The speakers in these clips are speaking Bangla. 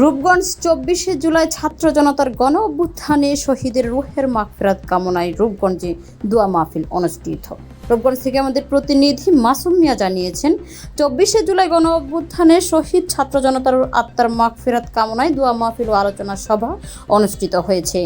রূপগঞ্জ চব্বিশে জুলাই ছাত্র জনতার গণ অভ্যুত্থানে শহীদের রুহের মাফেরাত কামনায় রূপগঞ্জে দোয়া মাহফিল অনুষ্ঠিত। রূপগঞ্জ থেকে আমাদের প্রতিনিধি মাসুম মিয়া জানিয়েছেন, চব্বিশে জুলাই গণ অভ্যুত্থানে শহীদ ছাত্র জনতার আত্মার মাফেরাত কামনায় দোয়া মাহফিল ও আলোচনা সভা অনুষ্ঠিত হয়েছে।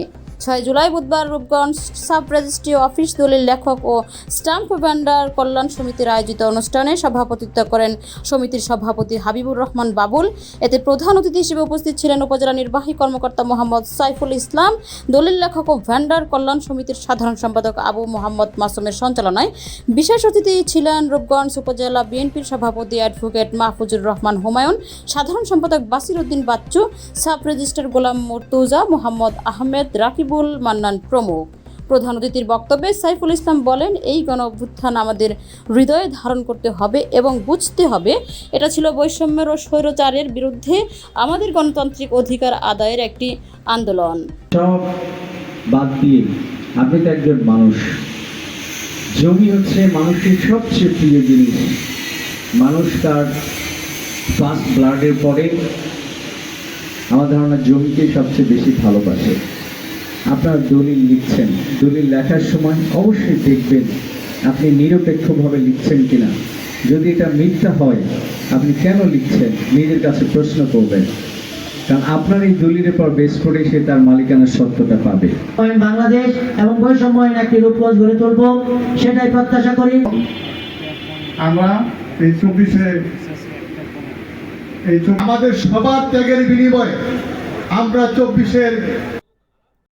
ছয় জুলাই বুধবার রূপগঞ্জ সাব রেজিস্ট্রি অফিস দলিল লেখক ও স্টাম্প ভ্যান্ডার কল্যাণ সমিতির আয়োজিত অনুষ্ঠানে সভাপতিত্ব করেন সমিতির সভাপতি হাবিবুর রহমান বাবুল। এতে প্রধান অতিথি হিসেবে উপস্থিত ছিলেন উপজেলা নির্বাহী কর্মকর্তা মোহাম্মদ সাইফুল ইসলাম, দলিল লেখক ও ভ্যান্ডার কল্যাণ সমিতির সাধারণ সম্পাদক আবু মোহাম্মদ মাসুমের সঞ্চালনায়। বিশেষ অতিথি ছিলেন রূপগঞ্জ উপজেলা বিএনপির সভাপতি অ্যাডভোকেট মাহফুজুর রহমান হুমায়ুন, সাধারণ সম্পাদক বাসির উদ্দিন বাচ্চু, সাব রেজিস্ট্রার গোলাম মর্তুজা, মোহাম্মদ আহমেদ রাকিবুল মান্নান প্রমুখ। প্রধান অতিথির বক্তব্যে সাইফুল ইসলাম বলেন, এই গণ অভ্যুত্থান আমাদের হৃদয়ে ধারণ করতে হবে এবং বুঝতে হবে। এটা ছিল বৈষম্যের ও স্বৈরচারের বিরুদ্ধে আমাদের গণতান্ত্রিক অধিকার আদায়ের একটি আন্দোলন। সব বাদ দিয়ে আপনি তো একজন মানুষ। জমি হচ্ছে মানুষের সবচেয়ে প্রিয় জিনিস। মানুষ তার ফার্স্ট ব্লাডের পরে আমার ধারণা জমিকে সবচেয়ে বেশি ভালোবাসে। আপনার দলিল লিখছেন। দলিল লেখার সময় অবশ্যই দেখবেন আপনি নিরপেক্ষভাবে লিখছেন কিনা। যদি এটা মিথ্যা হয় আপনি কেন লিখছেন? নিজের কাছে প্রশ্ন করবেন। কারণ আপনার এই দলিলের পর বেশ করে সে তার মালিকানার সত্যটা পাবে। বাংলাদেশ এবং বৈষম্যহীন একটি গড়ে তুলব সেটাই প্রত্যাশা করি। আমরা এই চব্বিশে এই আমাদের সবার ত্যাগের বিনিময়ে আমরা চব্বিশের